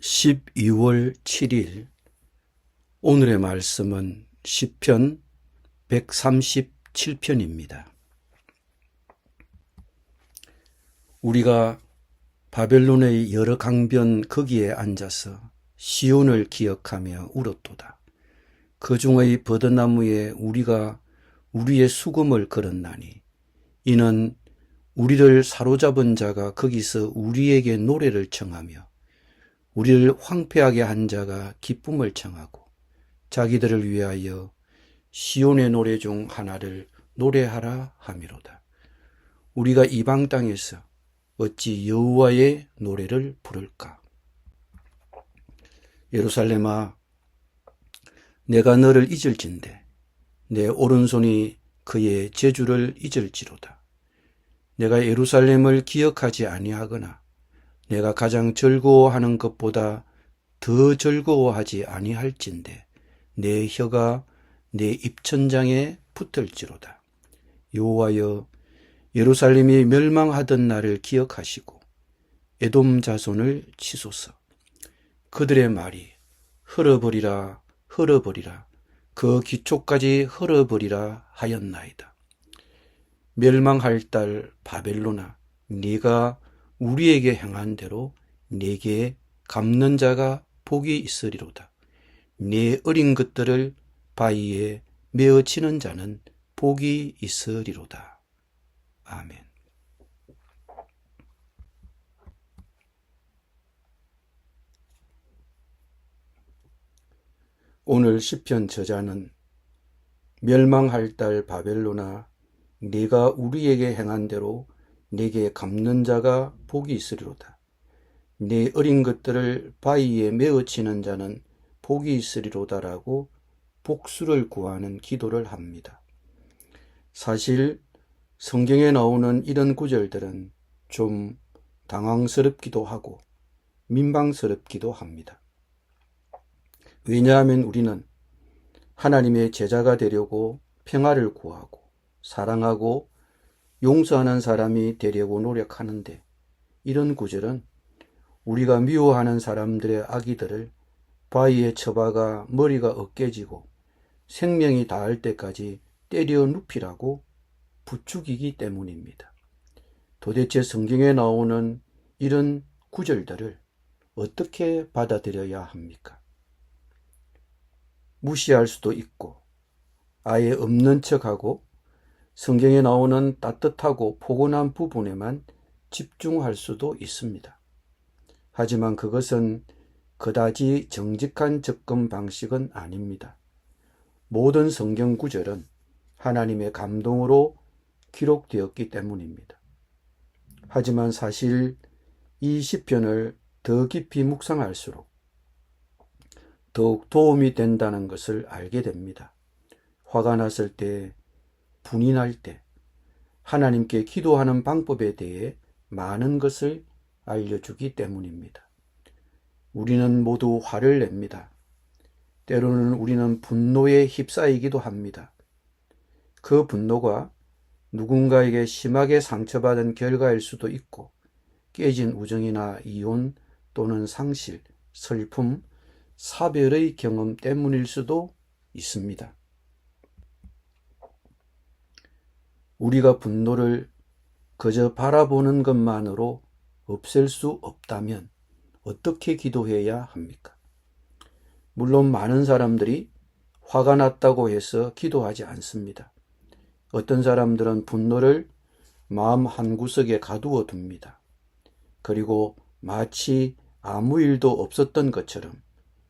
12월 7일 오늘의 말씀은 시편 137편입니다. 우리가 바벨론의 여러 강변 거기에 앉아서 시온을 기억하며 울었도다. 그 중의 버드나무에 우리가 우리의 수금을 걸었나니 이는 우리를 사로잡은 자가 거기서 우리에게 노래를 청하며 우리를 황폐하게 한 자가 기쁨을 청하고 자기들을 위하여 시온의 노래 중 하나를 노래하라 함이로다. 우리가 이방 땅에서 어찌 여호와의 노래를 부를까? 예루살렘아, 내가 너를 잊을진데 내 오른손이 그의 제주를 잊을지로다. 내가 예루살렘을 기억하지 아니하거나 내가 가장 즐거워하는 것보다 더 즐거워하지 아니할진데 내 혀가 내 입천장에 붙을지로다. 여호와여 예루살렘이 멸망하던 날을 기억하시고 에돔 자손을 치소서. 그들의 말이 흘어버리라 흘어버리라 그 기초까지 흘어버리라 하였나이다. 멸망할 딸 바벨로나 네가 우리에게 행한 대로 네게 갚는 자가 복이 있으리로다. 네 어린 것들을 바위에 메어 치는 자는 복이 있으리로다. 아멘. 오늘 시편 저자는 멸망할 딸 바벨로나 네가 우리에게 행한 대로 네게 갚는 자가 복이 있으리로다. 네 어린 것들을 바위에 메어치는 자는 복이 있으리로다라고 복수를 구하는 기도를 합니다. 사실 성경에 나오는 이런 구절들은 좀 당황스럽기도 하고 민망스럽기도 합니다. 왜냐하면 우리는 하나님의 제자가 되려고 평화를 구하고 사랑하고 용서하는 사람이 되려고 노력하는데 이런 구절은 우리가 미워하는 사람들의 악의들을 바위에 처박아 머리가 어깨지고 생명이 닿을 때까지 때려 눕히라고 부추기기 때문입니다. 도대체 성경에 나오는 이런 구절들을 어떻게 받아들여야 합니까? 무시할 수도 있고 아예 없는 척하고 성경에 나오는 따뜻하고 포근한 부분에만 집중할 수도 있습니다. 하지만 그것은 그다지 정직한 접근 방식은 아닙니다. 모든 성경 구절은 하나님의 감동으로 기록되었기 때문입니다. 하지만 사실 이 시편을 더 깊이 묵상할수록 더욱 도움이 된다는 것을 알게 됩니다. 화가 났을 때 날때 하나님께 기도하는 방법에 대해 많은 것을 알려주기 때문입니다. 우리는 모두 화를 냅니다. 때로는 우리는 분노에 휩싸이기도 합니다. 그 분노가 누군가에게 심하게 상처받은 결과일 수도 있고 깨진 우정이나 이혼 또는 상실, 슬픔, 사별의 경험 때문일 수도 있습니다. 우리가 분노를 그저 바라보는 것만으로 없앨 수 없다면 어떻게 기도해야 합니까? 물론 많은 사람들이 화가 났다고 해서 기도하지 않습니다. 어떤 사람들은 분노를 마음 한구석에 가두어 둡니다. 그리고 마치 아무 일도 없었던 것처럼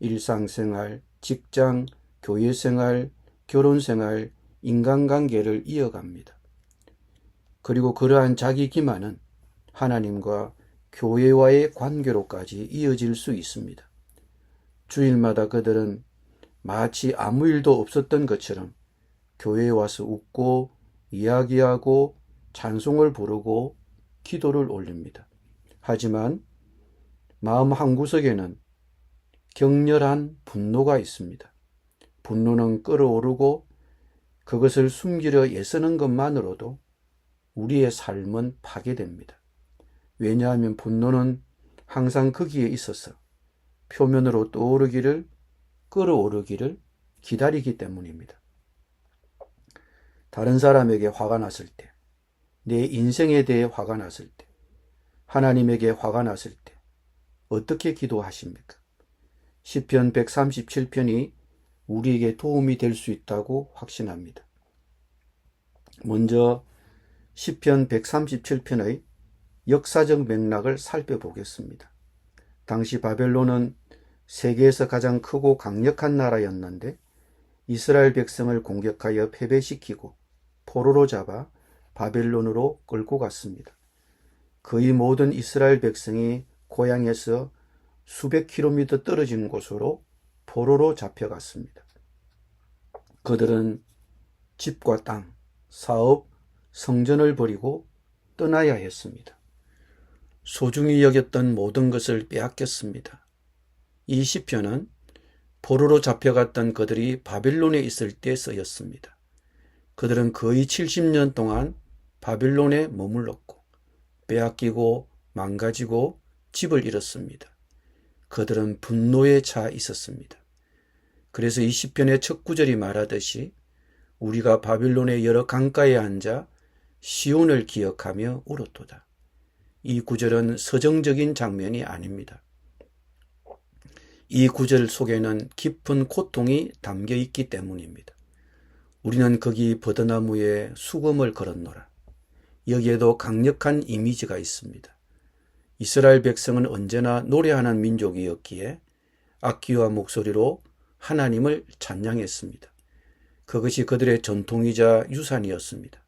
일상생활, 직장, 교회생활, 결혼생활, 인간관계를 이어갑니다. 그리고 그러한 자기 기만은 하나님과 교회와의 관계로까지 이어질 수 있습니다. 주일마다 그들은 마치 아무 일도 없었던 것처럼 교회에 와서 웃고 이야기하고 찬송을 부르고 기도를 올립니다. 하지만 마음 한구석에는 격렬한 분노가 있습니다. 분노는 끓어오르고 그것을 숨기려 애쓰는 것만으로도 우리의 삶은 파괴됩니다. 왜냐하면 분노는 항상 거기에 있어서 표면으로 떠오르기를 끌어오르기를 기다리기 때문입니다. 다른 사람에게 화가 났을 때, 내 인생에 대해 화가 났을 때, 하나님에게 화가 났을 때 어떻게 기도하십니까? 시편 137편이 우리에게 도움이 될 수 있다고 확신합니다. 먼저 시편 137편의 역사적 맥락을 살펴보겠습니다. 당시 바벨론은 세계에서 가장 크고 강력한 나라였는데 이스라엘 백성을 공격하여 패배시키고 포로로 잡아 바벨론으로 끌고 갔습니다. 거의 모든 이스라엘 백성이 고향에서 수백 킬로미터 떨어진 곳으로 포로로 잡혀갔습니다. 그들은 집과 땅, 사업, 성전을 버리고 떠나야 했습니다. 소중히 여겼던 모든 것을 빼앗겼습니다. 이 시편은 포로로 잡혀갔던 그들이 바빌론에 있을 때 쓰였습니다. 그들은 거의 70년 동안 바빌론에 머물렀고 빼앗기고 망가지고 집을 잃었습니다. 그들은 분노에 차 있었습니다. 그래서 이 시편의 첫 구절이 말하듯이 우리가 바빌론의 여러 강가에 앉아 시온을 기억하며 울었도다. 이 구절은 서정적인 장면이 아닙니다. 이 구절 속에는 깊은 고통이 담겨 있기 때문입니다. 우리는 거기 버드나무에 수금을 걸었노라. 여기에도 강력한 이미지가 있습니다. 이스라엘 백성은 언제나 노래하는 민족이었기에 악기와 목소리로 하나님을 찬양했습니다. 그것이 그들의 전통이자 유산이었습니다.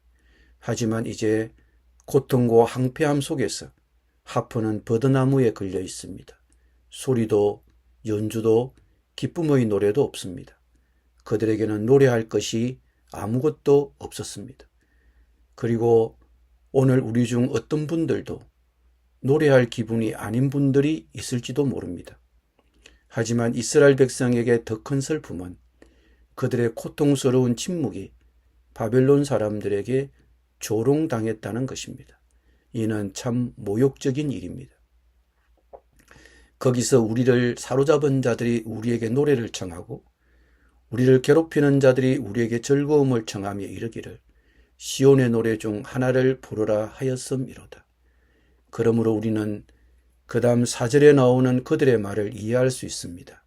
하지만 이제 고통과 항폐함 속에서 하프는 버드나무에 걸려 있습니다. 소리도 연주도 기쁨의 노래도 없습니다. 그들에게는 노래할 것이 아무것도 없었습니다. 그리고 오늘 우리 중 어떤 분들도 노래할 기분이 아닌 분들이 있을지도 모릅니다. 하지만 이스라엘 백성에게 더 큰 슬픔은 그들의 고통스러운 침묵이 바벨론 사람들에게 조롱당했다는 것입니다. 이는 참 모욕적인 일입니다. 거기서 우리를 사로잡은 자들이 우리에게 노래를 청하고 우리를 괴롭히는 자들이 우리에게 즐거움을 청하며 이르기를 시온의 노래 중 하나를 부르라 하였음이로다. 그러므로 우리는 그 다음 사절에 나오는 그들의 말을 이해할 수 있습니다.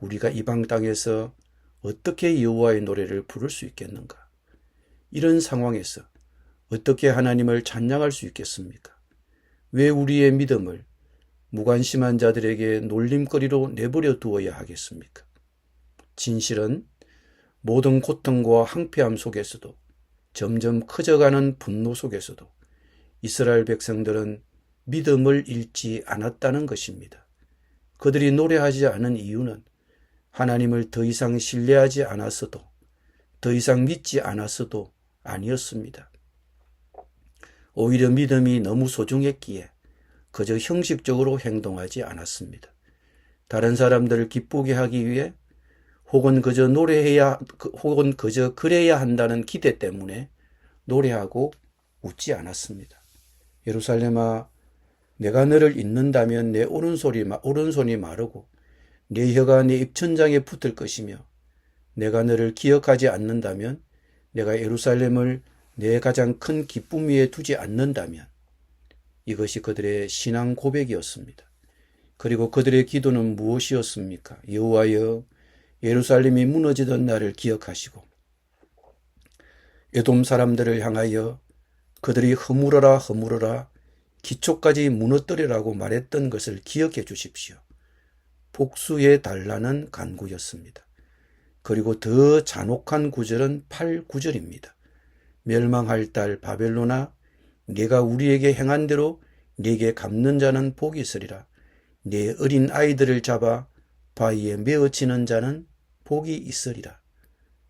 우리가 이방 땅에서 어떻게 여호와의 노래를 부를 수 있겠는가? 이런 상황에서 어떻게 하나님을 찬양할 수 있겠습니까? 왜 우리의 믿음을 무관심한 자들에게 놀림거리로 내버려 두어야 하겠습니까? 진실은 모든 고통과 항폐함 속에서도 점점 커져가는 분노 속에서도 이스라엘 백성들은 믿음을 잃지 않았다는 것입니다. 그들이 노래하지 않은 이유는 하나님을 더 이상 신뢰하지 않았어도, 더 이상 믿지 않았어도 아니었습니다. 오히려 믿음이 너무 소중했기에 그저 형식적으로 행동하지 않았습니다. 다른 사람들을 기쁘게 하기 위해 혹은 그저 노래해야, 혹은 그저 그래야 한다는 기대 때문에 노래하고 웃지 않았습니다. 예루살렘아, 내가 너를 잊는다면 내 오른손이, 오른손이 마르고 내 혀가 내 입천장에 붙을 것이며 내가 너를 기억하지 않는다면 내가 예루살렘을 내 가장 큰 기쁨 위에 두지 않는다면 이것이 그들의 신앙 고백이었습니다. 그리고 그들의 기도는 무엇이었습니까? 여호와여 예루살렘이 무너지던 날을 기억하시고 에돔 사람들을 향하여 그들이 허물어라 허물어라 기초까지 무너뜨리라고 말했던 것을 기억해 주십시오. 복수해 달라는 간구였습니다. 그리고 더 잔혹한 구절은 8구절입니다. 멸망할 딸 바벨로나 네가 우리에게 행한 대로 네게 갚는 자는 복이 있으리라. 네 어린 아이들을 잡아 바위에 메어치는 자는 복이 있으리라.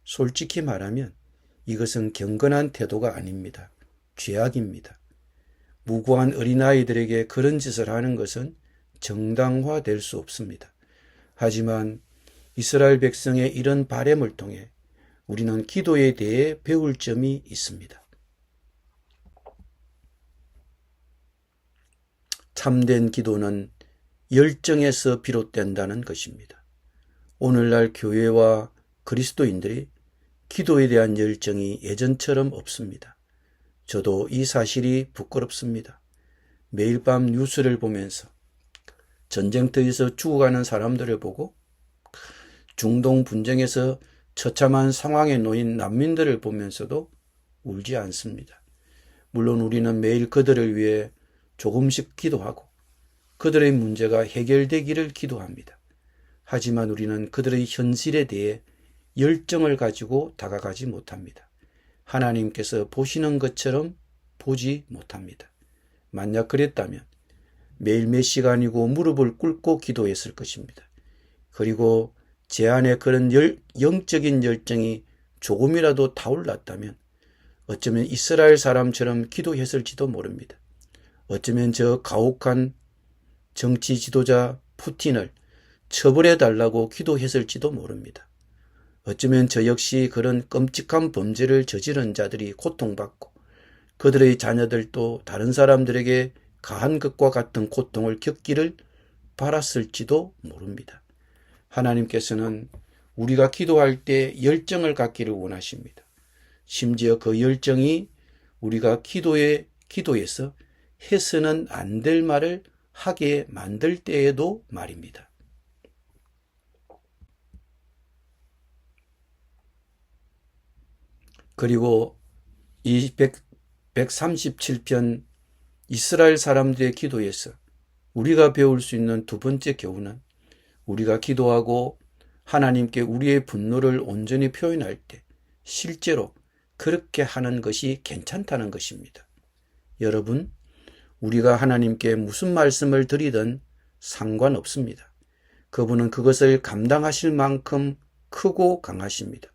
솔직히 말하면 이것은 경건한 태도가 아닙니다. 죄악입니다. 무고한 어린아이들에게 그런 짓을 하는 것은 정당화될 수 없습니다. 하지만 이스라엘 백성의 이런 바램을 통해 우리는 기도에 대해 배울 점이 있습니다. 참된 기도는 열정에서 비롯된다는 것입니다. 오늘날 교회와 그리스도인들이 기도에 대한 열정이 예전처럼 없습니다. 저도 이 사실이 부끄럽습니다. 매일 밤 뉴스를 보면서 전쟁터에서 죽어가는 사람들을 보고 중동 분쟁에서 처참한 상황에 놓인 난민들을 보면서도 울지 않습니다. 물론 우리는 매일 그들을 위해 조금씩 기도하고 그들의 문제가 해결되기를 기도합니다. 하지만 우리는 그들의 현실에 대해 열정을 가지고 다가가지 못합니다. 하나님께서 보시는 것처럼 보지 못합니다. 만약 그랬다면 매일 몇 시간이고 무릎을 꿇고 기도했을 것입니다. 그리고 제 안에 그런 열, 영적인 열정이 조금이라도 타올랐다면 어쩌면 이스라엘 사람처럼 기도했을지도 모릅니다. 어쩌면 저 가혹한 정치 지도자 푸틴을 처벌해 달라고 기도했을지도 모릅니다. 어쩌면 저 역시 그런 끔찍한 범죄를 저지른 자들이 고통받고 그들의 자녀들도 다른 사람들에게 가한 것과 같은 고통을 겪기를 바랐을지도 모릅니다. 하나님께서는 우리가 기도할 때 열정을 갖기를 원하십니다. 심지어 그 열정이 우리가 기도에, 기도에서 해서는 안 될 말을 하게 만들 때에도 말입니다. 그리고 이 137편 이스라엘 사람들의 기도에서 우리가 배울 수 있는 두 번째 교훈은 우리가 기도하고 하나님께 우리의 분노를 온전히 표현할 때 실제로 그렇게 하는 것이 괜찮다는 것입니다. 여러분, 우리가 하나님께 무슨 말씀을 드리든 상관없습니다. 그분은 그것을 감당하실 만큼 크고 강하십니다.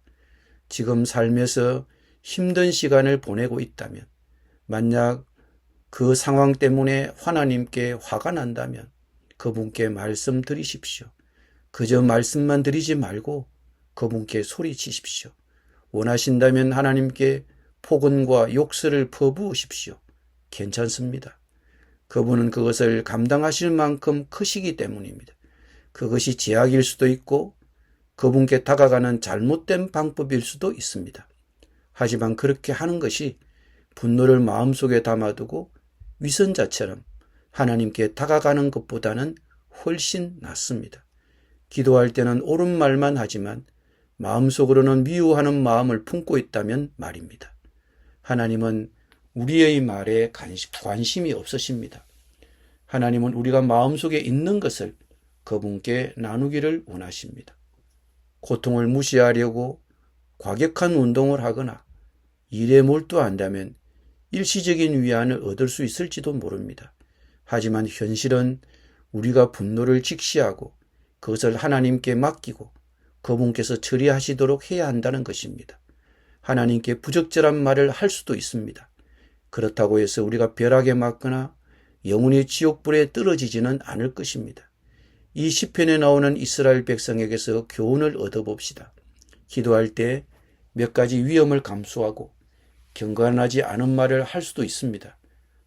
지금 삶에서 힘든 시간을 보내고 있다면, 만약 그 상황 때문에 하나님께 화가 난다면 그분께 말씀 드리십시오. 그저 말씀만 드리지 말고 그분께 소리치십시오. 원하신다면 하나님께 폭언과 욕설을 퍼부으십시오. 괜찮습니다. 그분은 그것을 감당하실 만큼 크시기 때문입니다. 그것이 제약일 수도 있고 그분께 다가가는 잘못된 방법일 수도 있습니다. 하지만 그렇게 하는 것이 분노를 마음속에 담아두고 위선자처럼 하나님께 다가가는 것보다는 훨씬 낫습니다. 기도할 때는 옳은 말만 하지만 마음속으로는 미워하는 마음을 품고 있다면 말입니다. 하나님은 우리의 말에 관심이 없으십니다. 하나님은 우리가 마음속에 있는 것을 그분께 나누기를 원하십니다. 고통을 무시하려고 과격한 운동을 하거나 일에 몰두한다면 일시적인 위안을 얻을 수 있을지도 모릅니다. 하지만 현실은 우리가 분노를 직시하고 그것을 하나님께 맡기고 그분께서 처리하시도록 해야 한다는 것입니다. 하나님께 부적절한 말을 할 수도 있습니다. 그렇다고 해서 우리가 벼락에 맞거나 영혼의 지옥불에 떨어지지는 않을 것입니다. 이 시편에 나오는 이스라엘 백성에게서 교훈을 얻어봅시다. 기도할 때 몇 가지 위험을 감수하고 경건하지 않은 말을 할 수도 있습니다.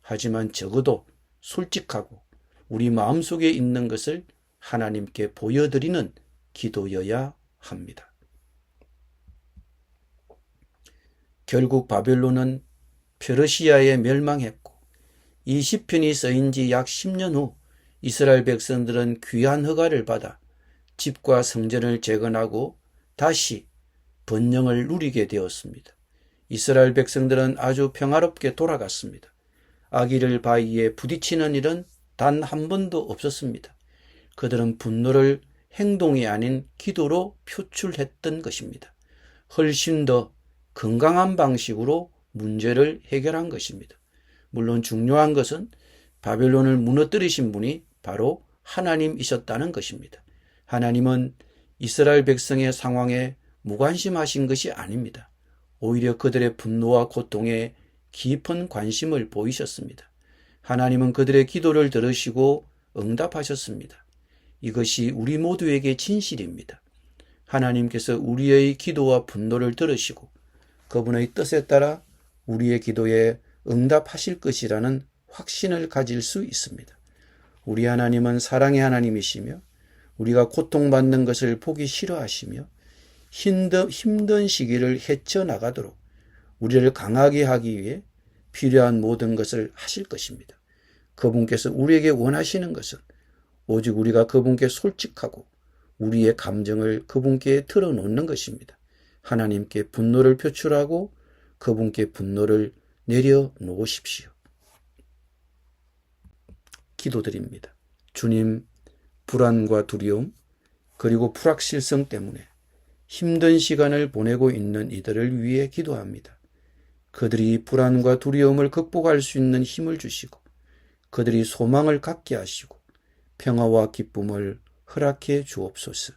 하지만 적어도 솔직하고 우리 마음속에 있는 것을 하나님께 보여드리는 기도여야 합니다. 결국 바벨론은 페르시아에 멸망했고 이 시편이 쓰인 지 약 10년 후 이스라엘 백성들은 귀한 허가를 받아 집과 성전을 재건하고 다시 번영을 누리게 되었습니다. 이스라엘 백성들은 아주 평화롭게 돌아갔습니다. 아기를 바위에 부딪히는 일은 단 한 번도 없었습니다. 그들은 분노를 행동이 아닌 기도로 표출했던 것입니다. 훨씬 더 건강한 방식으로 문제를 해결한 것입니다. 물론 중요한 것은 바벨론을 무너뜨리신 분이 바로 하나님이셨다는 것입니다. 하나님은 이스라엘 백성의 상황에 무관심하신 것이 아닙니다. 오히려 그들의 분노와 고통에 깊은 관심을 보이셨습니다. 하나님은 그들의 기도를 들으시고 응답하셨습니다. 이것이 우리 모두에게 진실입니다. 하나님께서 우리의 기도와 분노를 들으시고 그분의 뜻에 따라 우리의 기도에 응답하실 것이라는 확신을 가질 수 있습니다. 우리 하나님은 사랑의 하나님이시며 우리가 고통받는 것을 보기 싫어하시며 힘든, 힘든 시기를 헤쳐나가도록 우리를 강하게 하기 위해 필요한 모든 것을 하실 것입니다. 그분께서 우리에게 원하시는 것은 오직 우리가 그분께 솔직하고 우리의 감정을 그분께 털어놓는 것입니다. 하나님께 분노를 표출하고 그분께 분노를 내려놓으십시오. 기도드립니다. 주님, 불안과 두려움, 그리고 불확실성 때문에 힘든 시간을 보내고 있는 이들을 위해 기도합니다. 그들이 불안과 두려움을 극복할 수 있는 힘을 주시고, 그들이 소망을 갖게 하시고, 평화와 기쁨을 허락해 주옵소서.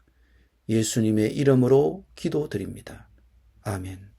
예수님의 이름으로 기도드립니다. 아멘.